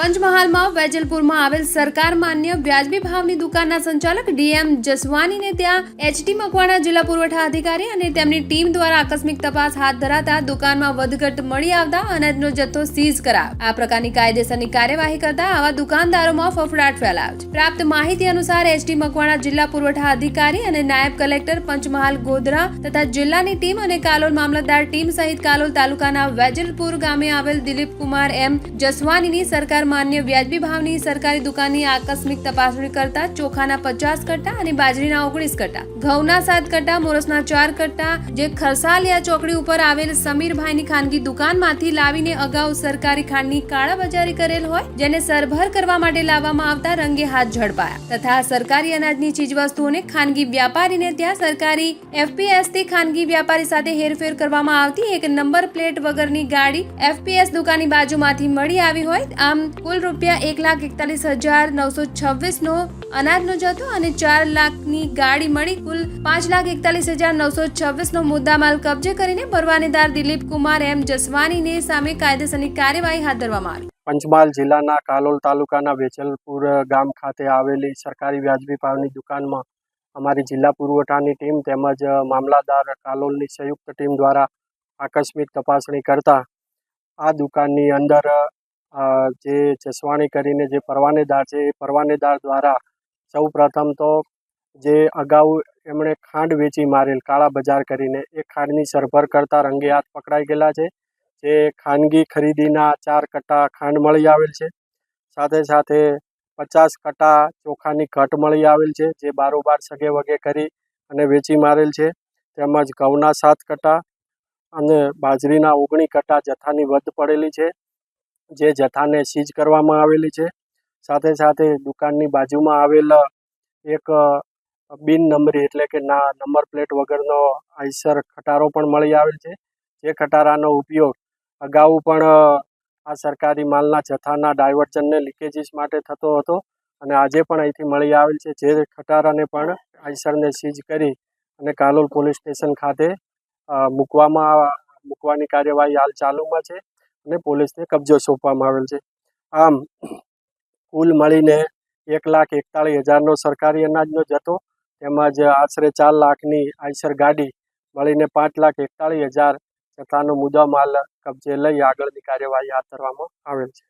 પંચમહાલમાં વેજલપુરમાં આવેલ સરકાર માન્ય વ્યાજબી ભાવની દુકાનના સંચાલક ડીએમ જસવાનીને ત્યાં એચટી મકવાણા જિલ્લા પુરવઠા અધિકારી અને તેમની ટીમ દ્વારા આકસ્મિક તપાસ હાથ ધરાતા દુકાનમાં વધઘટ મળી આવતા અનાજનો જથ્થો સીઝ કરાયો. આ પ્રકારની કાયદેસરની કાર્યવાહી કરતા આવા દુકાનદારોમાં ફફડાટ ફેલાયો પ્રાપ્ત માહિતી અનુસાર એચટી મકવાણા જિલ્લા પુરવઠા અધિકારી અને નાયબ કલેક્ટર પંચમહાલ ગોધરા તથા જિલ્લાની ટીમ અને કાલોલ મામલતદાર ટીમ સહિત કાલોલ તાલુકાના વેજલપુર ગામે આવેલ દિલીપ કુમાર એમ જસવાનીની સરકાર માન્ય વ્યાજબી ભાવની સરકારી દુકાનની આકસ્મિક તપાસણી કરતા ચોખાના પચાસ કટ્ટા અને બાજરીના ઓગણીસ કટ્ટા, ઘઉંના સાત કટ્ટા, મોરસના ચાર કટ્ટા, જે ખરસાલિયા ચોકડી ઉપર આવેલ સમીરભાઈની ખાનગી દુકાનમાંથી લાવીને અગાઉ સરકારી ખાંડની કાળાબજારી કરેલ હોય, જેને સરભર કરવા માટે લાવવામાં આવતા રંગે હાથ ઝડપાયા. તથા સરકારી અનાજની ચીજવસ્તુઓને ખાનગી વ્યાપારીને ત્યાં સરકારી એફપીએસથી ખાનગી વ્યાપારી સાથે હેરફેર કરવામાં આવતી એક નંબર પ્લેટ વગરની ગાડી એફપીએસ દુકાનની બાજુમાંથી મળી આવી હોય, આમ કુલ રૂપિયા એક લાખ એકતાલીસ હજાર નવસો છવ્વીસ નો અનાજનો જથ્થો અને ચાર લાખની ગાડી મળી કુલ પાંચ લાખ એકતાલીસ હજાર નવસો છવ્વીસ નો મુદ્દામાલ કબજે કરીને પરવાનેદાર દિલીપ કુમાર એમ જસવાનીને સામે કાયદેસરની કાર્યવાહી હાથ ધરવામાં આવી. પંચમહાલ જિલ્લાના કાલોલ તાલુકાના વેચલપુર ગામ ખાતે આવેલી સરકારી વ્યાજબી ભાવની દુકાનમાં અમારી જિલ્લા પુરવઠાની ટીમ તેમજ મામલાદાર કાલોલની સંયુક્ત ટીમ દ્વારા આકસ્મિક તપાસણી કરતા આ દુકાનની અંદર જે જસવાણી કરીને જે પરવાનેદાર છે, એ પરવાનેદાર દ્વારા સૌ પ્રથમ તો જે અગાઉ એમણે ખાંડ વેચી મારેલ, કાળા બજાર કરીને, એ ખાંડની સરભર કરતા રંગે હાથ પકડાઈ ગયેલા છે. જે ખાનગી ખરીદીના ચાર કટ્ટા ખાંડ મળી આવેલ છે. સાથે સાથે પચાસ કટ્ટા ચોખાની ઘટ મળી આવેલ છે, જે બારોબાર સગે વગે કરી અને વેચી મારેલ છે. તેમજ ઘઉંના સાત કટ્ટા અને બાજરીના ઓગણી કટ્ટા જથ્થાની વધ પડેલી છે. જે જથ્થાને સીઝ કરવામાં આવેલી છે. સાથે સાથે દુકાનની બાજુમાં આવેલ એક બિન નંબરી એટલે કે ના, નંબર પ્લેટ વગરનો આઈસર ખટારો પણ મળી આવેલ છે. જે ખટારાનો ઉપયોગ અગાઉ પણ આ સરકારી માલના જથ્થાના ડાયવર્ઝનને લીકેજીસ માટે થતો હતો અને આજે પણ અહીંથી મળી આવેલ છે. જે ખટારાને પણ આઈસરને સીઝ કરી અને કાલોલ પોલીસ સ્ટેશન ખાતે મૂકવામાં, મૂકવાની કાર્યવાહી હાલ ચાલુમાં છે. અને પોલીસને કબજો સોંપવામાં આવેલ છે. આમ, કુલ મળીને એક લાખ એકતાળીસ હજારનો સરકારી અનાજનો જથ્થો તેમજ આશરે ચાર લાખની આઈસર ગાડી મળીને પાંચ લાખ એકતાળીસ હજાર જથ્થાનો મુદ્દામાલ કબજે લઈ આગળની કાર્યવાહી હાથ ધરવામાં આવેલ છે.